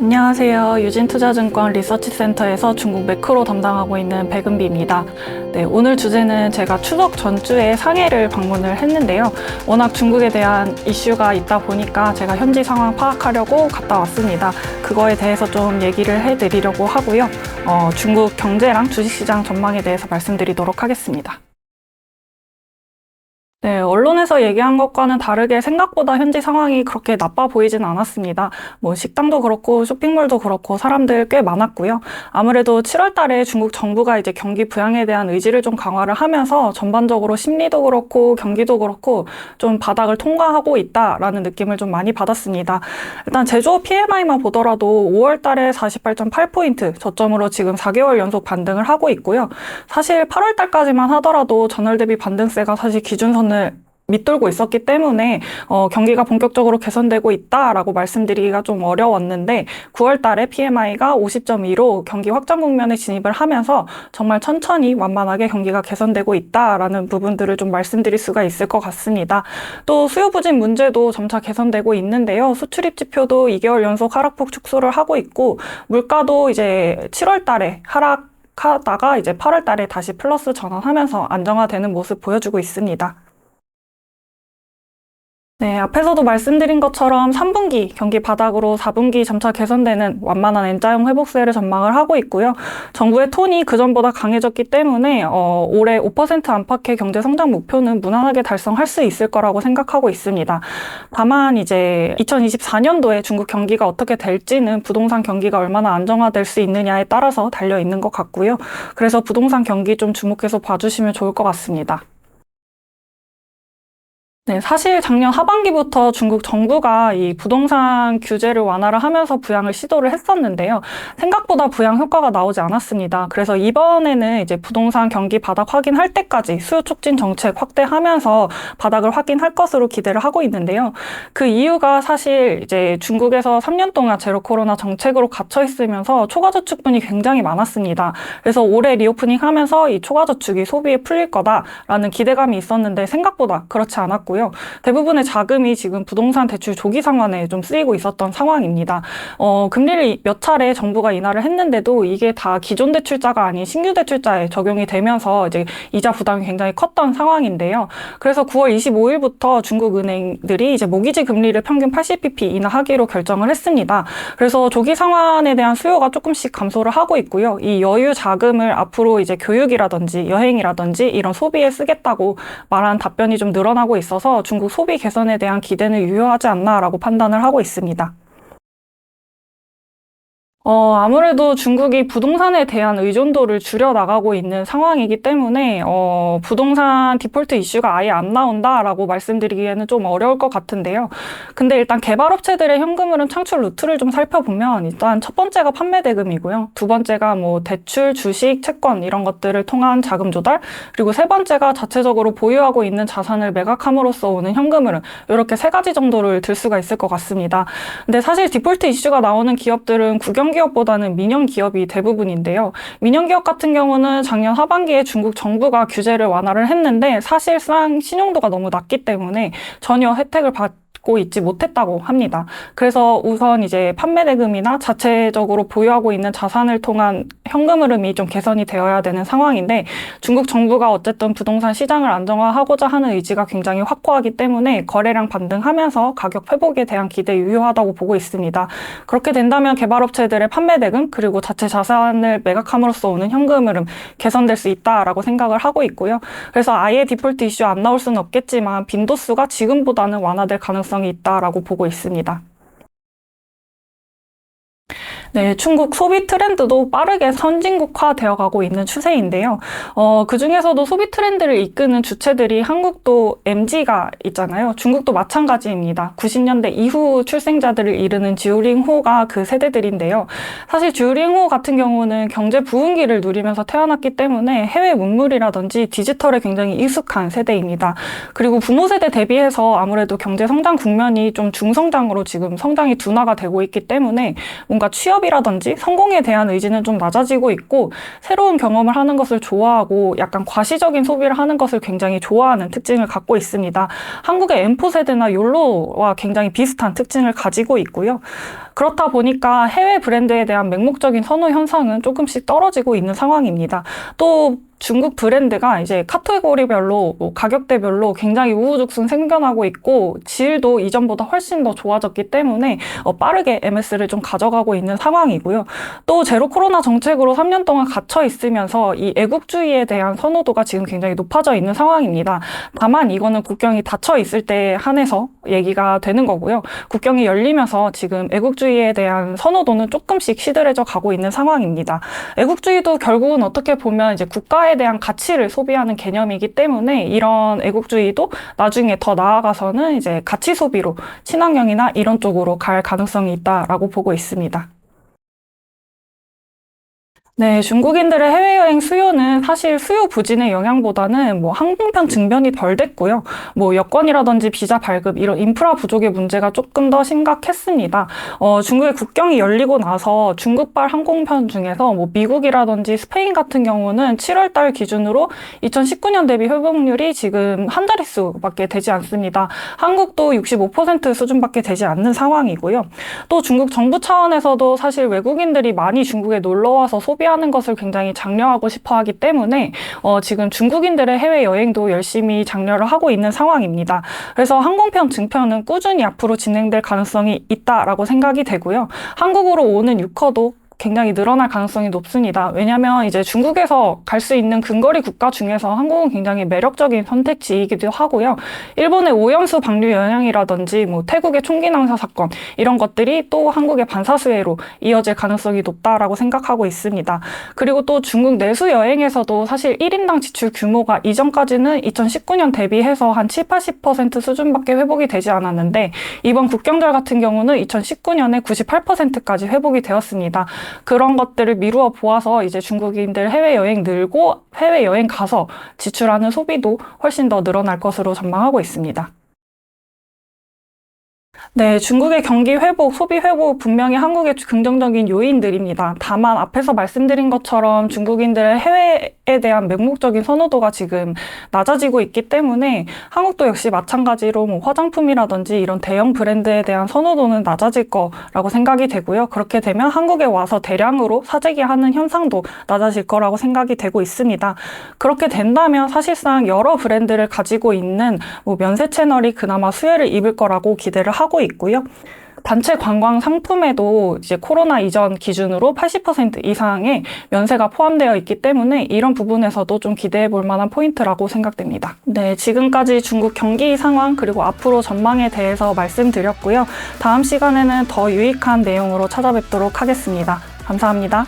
안녕하세요. 유진투자증권 리서치센터에서 중국 매크로 담당하고 있는 백은비입니다. 네, 오늘 주제는 제가 추석 전주에 상해를 방문을 했는데요. 워낙 중국에 대한 이슈가 있다 보니까 제가 현지 상황 파악하려고 갔다 왔습니다. 그거에 대해서 좀 얘기를 해드리려고 하고요. 어, 중국 경제랑 주식시장 전망에 대해서 말씀드리도록 하겠습니다. 네, 언론에서 얘기한 것과는 다르게 생각보다 현지 상황이 그렇게 나빠 보이진 않았습니다. 뭐 식당도 그렇고 쇼핑몰도 그렇고 사람들 꽤 많았고요. 아무래도 7월 달에 중국 정부가 이제 경기 부양에 대한 의지를 좀 강화를 하면서 전반적으로 심리도 그렇고 경기도 그렇고 좀 바닥을 통과하고 있다라는 느낌을 좀 많이 받았습니다. 일단 제조업 PMI만 보더라도 5월 달에 48.8포인트 저점으로 지금 4개월 연속 반등을 하고 있고요. 사실 8월 달까지만 하더라도 전월 대비 반등세가 사실 기준선 을 밑돌고 있었기 때문에 어, 경기가 본격적으로 개선되고 있다라고 말씀드리기가 좀 어려웠는데 9월 달에 PMI가 50.2로 경기 확장 국면에 진입을 하면서 정말 천천히 완만하게 경기가 개선되고 있다라는 부분들을 좀 말씀드릴 수가 있을 것 같습니다. 또 수요 부진 문제도 점차 개선되고 있는데요. 수출입 지표도 2개월 연속 하락폭 축소를 하고 있고 물가도 이제 7월 달에 하락 하다가 이제 8월 달에 다시 플러스 전환하면서 안정화되는 모습 보여주고 있습니다. 네, 앞에서도 말씀드린 것처럼 3분기 경기 바닥으로 4분기 점차 개선되는 완만한 N자형 회복세를 전망을 하고 있고요. 정부의 톤이 그전보다 강해졌기 때문에 어, 올해 5% 안팎의 경제 성장 목표는 무난하게 달성할 수 있을 거라고 생각하고 있습니다. 다만 이제 2024년도에 중국 경기가 어떻게 될지는 부동산 경기가 얼마나 안정화될 수 있느냐에 따라서 달려 있는 것 같고요. 그래서 부동산 경기 좀 주목해서 봐주시면 좋을 것 같습니다. 네, 사실 작년 하반기부터 중국 정부가 이 부동산 규제를 완화를 하면서 부양을 시도를 했었는데요. 생각보다 부양 효과가 나오지 않았습니다. 그래서 이번에는 이제 부동산 경기 바닥 확인할 때까지 수요 촉진 정책 확대하면서 바닥을 확인할 것으로 기대를 하고 있는데요. 그 이유가 사실 이제 중국에서 3년 동안 제로 코로나 정책으로 갇혀 있으면서 초과 저축분이 굉장히 많았습니다. 그래서 올해 리오프닝 하면서 이 초과 저축이 소비에 풀릴 거다라는 기대감이 있었는데 생각보다 그렇지 않았고요. 있고요. 대부분의 자금이 지금 부동산 대출 조기 상환에 좀 쓰이고 있었던 상황입니다. 어, 금리를 몇 차례 정부가 인하를 했는데도 이게 다 기존 대출자가 아닌 신규 대출자에 적용이 되면서 이제 이자 부담이 굉장히 컸던 상황인데요. 그래서 9월 25일부터 중국 은행들이 이제 모기지 금리를 평균 80bp 인하하기로 결정을 했습니다. 그래서 조기 상환에 대한 수요가 조금씩 감소를 하고 있고요. 이 여유 자금을 앞으로 이제 교육이라든지 여행이라든지 이런 소비에 쓰겠다고 말한 답변이 좀 늘어나고 있어서 중국 소비 개선에 대한 기대는 유효하지 않나라고 판단을 하고 있습니다. 어, 아무래도 중국이 부동산에 대한 의존도를 줄여나가고 있는 상황이기 때문에, 어, 부동산 디폴트 이슈가 아예 안 나온다라고 말씀드리기에는 좀 어려울 것 같은데요. 근데 일단 개발업체들의 현금 흐름 창출 루트를 좀 살펴보면, 일단 첫 번째가 판매 대금이고요. 두 번째가 뭐 대출, 주식, 채권 이런 것들을 통한 자금 조달, 그리고 세 번째가 자체적으로 보유하고 있는 자산을 매각함으로써 오는 현금 흐름, 이렇게 세 가지 정도를 들 수가 있을 것 같습니다. 근데 사실 디폴트 이슈가 나오는 기업들은 국영 기업보다는 민영 기업이 대부분인데요. 민영 기업 같은 경우는 작년 하반기에 중국 정부가 규제를 완화를 했는데 사실상 신용도가 너무 낮기 때문에 전혀 혜택을 받 받고 있지 못했다고 합니다. 그래서 우선 이제 판매 대금이나 자체적으로 보유하고 있는 자산을 통한 현금 흐름이 좀 개선이 되어야 되는 상황인데 중국 정부가 어쨌든 부동산 시장을 안정화하고자 하는 의지가 굉장히 확고하기 때문에 거래량 반등하면서 가격 회복에 대한 기대 유효하다고 보고 있습니다. 그렇게 된다면 개발업체들의 판매 대금 그리고 자체 자산을 매각함으로써 오는 현금 흐름 개선될 수 있다라고 생각을 하고 있고요. 그래서 아예 디폴트 이슈 안 나올 수는 없겠지만 빈도수가 지금보다는 완화될 가능성 가능성이 있다라고 보고 있습니다. 네, 중국 소비 트렌드도 빠르게 선진국화 되어 가고 있는 추세인데요. 어, 그 중에서도 소비 트렌드를 이끄는 주체들이 한국도 MG가 있잖아요. 중국도 마찬가지입니다. 90년대 이후 출생자들을 이르는 지우링호가 그 세대들인데요. 사실 지우링호 같은 경우는 경제 부흥기를 누리면서 태어났기 때문에 해외 문물이라든지 디지털에 굉장히 익숙한 세대입니다. 그리고 부모 세대 대비해서 아무래도 경제 성장 국면이 좀 중성장으로 지금 성장이 둔화가 되고 있기 때문에 뭔가 취업 취업이라든지 성공에 대한 의지는 좀 낮아지고 있고 새로운 경험을 하는 것을 좋아하고 약간 과시적인 소비를 하는 것을 굉장히 좋아하는 특징을 갖고 있습니다. 한국의 M4 세대나 욜로와 굉장히 비슷한 특징을 가지고 있고요. 그렇다 보니까 해외 브랜드에 대한 맹목적인 선호 현상은 조금씩 떨어지고 있는 상황입니다. 또 중국 브랜드가 이제 카테고리별로 뭐 가격대별로 굉장히 우후죽순 생겨나고 있고 질도 이전보다 훨씬 더 좋아졌기 때문에 어, 빠르게 MS를 좀 가져가고 있는 상황이고요. 또 제로 코로나 정책으로 3년 동안 갇혀 있으면서 이 애국주의에 대한 선호도가 지금 굉장히 높아져 있는 상황입니다. 다만 이거는 국경이 닫혀 있을 때 한해서 얘기가 되는 거고요. 국경이 열리면서 지금 애국주의에 대한 선호도는 조금씩 시들해져 가고 있는 상황입니다. 애국주의도 결국은 어떻게 보면 이제 국가 에 대한 가치를 소비하는 개념이기 때문에 이런 애국주의도 나중에 더 나아가서는 이제 가치 소비로 친환경이나 이런 쪽으로 갈 가능성이 있다라고 보고 있습니다. 네, 중국인들의 해외여행 수요는 사실 수요 부진의 영향보다는 뭐 항공편 증변이 덜 됐고요. 뭐 여권이라든지 비자 발급 이런 인프라 부족의 문제가 조금 더 심각했습니다. 어, 중국의 국경이 열리고 나서 중국발 항공편 중에서 뭐 미국이라든지 스페인 같은 경우는 7월 달 기준으로 2019년 대비 회복률이 지금 한 자릿수밖에 되지 않습니다. 한국도 65% 수준밖에 되지 않는 상황이고요. 또 중국 정부 차원에서도 사실 외국인들이 많이 중국에 놀러 와서 소비 하는 것을 굉장히 장려하고 싶어 하기 때문에 어, 지금 중국인들의 해외 여행도 열심히 장려를 하고 있는 상황입니다. 그래서 항공편 증편은 꾸준히 앞으로 진행될 가능성이 있다라고 생각이 되고요. 한국으로 오는 유커도 굉장히 늘어날 가능성이 높습니다. 왜냐하면 이제 중국에서 갈 수 있는 근거리 국가 중에서 한국은 굉장히 매력적인 선택지이기도 하고요. 일본의 오염수 방류 영향이라든지 뭐 태국의 총기 낭사 사건 이런 것들이 또 한국의 반사수혜로 이어질 가능성이 높다라고 생각하고 있습니다. 그리고 또 중국 내수 여행에서도 사실 1인당 지출 규모가 이전까지는 2019년 대비해서 한 7, 80% 수준밖에 회복이 되지 않았는데 이번 국경절 같은 경우는 2019년에 98%까지 회복이 되었습니다. 그런 것들을 미루어 보아서 이제 중국인들 해외여행 늘고 해외여행 가서 지출하는 소비도 훨씬 더 늘어날 것으로 전망하고 있습니다. 네, 중국의 경기 회복, 소비 회복 분명히 한국의 긍정적인 요인들입니다. 다만 앞에서 말씀드린 것처럼 중국인들의 해외에 대한 맹목적인 선호도가 지금 낮아지고 있기 때문에 한국도 역시 마찬가지로 뭐 화장품이라든지 이런 대형 브랜드에 대한 선호도는 낮아질 거라고 생각이 되고요. 그렇게 되면 한국에 와서 대량으로 사재기 하는 현상도 낮아질 거라고 생각이 되고 있습니다. 그렇게 된다면 사실상 여러 브랜드를 가지고 있는 뭐 면세 채널이 그나마 수혜를 입을 거라고 기대를 하고 있고요. 단체 관광 상품에도 이제 코로나 이전 기준으로 80% 이상의 면세가 포함되어 있기 때문에 이런 부분에서도 좀 기대해 볼 만한 포인트라고 생각됩니다. 네, 지금까지 중국 경기 상황 그리고 앞으로 전망에 대해서 말씀드렸고요. 다음 시간에는 더 유익한 내용으로 찾아뵙도록 하겠습니다. 감사합니다.